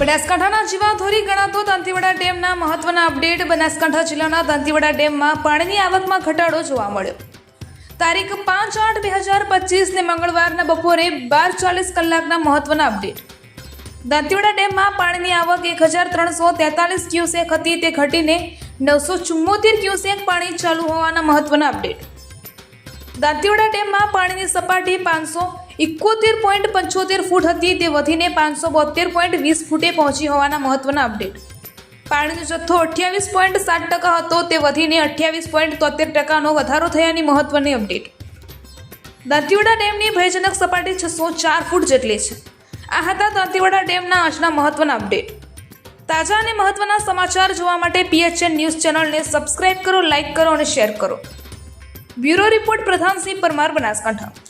બનાસકાંઠાના જીવાધોરી ગણાતો દાંતીવાડા ડેમના મહત્વના અપડેટ બનાસકાંઠા જિલ્લાના દાંતીવાડા ડેમમાં પાણીની આવકમાં ઘટાડો જોવા મળ્યો. તારીખ પાંચ આઠ બે હજાર પચીસને મંગળવારના બપોરે બાર ચાલીસ કલાકના મહત્વના અપડેટ. દાંતીવાડા ડેમમાં પાણીની આવક એક હજાર ત્રણસો તેતાલીસ ક્યુસેક હતી. તે ઘટીને નવસો ચુમ્મોતેર ક્યુસેક પાણી ચાલુ હોવાના મહત્વના અપડેટ. દાંતીવાડા ડેમમાં પાણીની સપાટી પાંચસો ઇકોતેર પોઈન્ટ પંચોતેર ફૂટ હતી. તે વધીને પાંચસો બોતેર પોઈન્ટ વીસ ફૂટે પહોંચી હોવાના મહત્વના અપડેટ. પાણીનો જથ્થો અઠ્યાવીસ પોઈન્ટ સાત ટકા હતો. તે વધીને અઠ્યાવીસ પોઈન્ટ તોતેર ટકાનો વધારો થયાની મહત્વની અપડેટ. દાંતીવાડા ડેમની ભયજનક સપાટી છસો ચાર ફૂટ જેટલી છે. આ હતા દાંતીવાડા ડેમના આજના મહત્વના અપડેટ. તાજા અને મહત્વના સમાચાર જોવા માટે પીએચએન ન્યૂઝ ચેનલને સબસ્ક્રાઇબ કરો, લાઇક કરો અને શેર કરો. Bureau report Pradhansinh Parmar Banaskantha.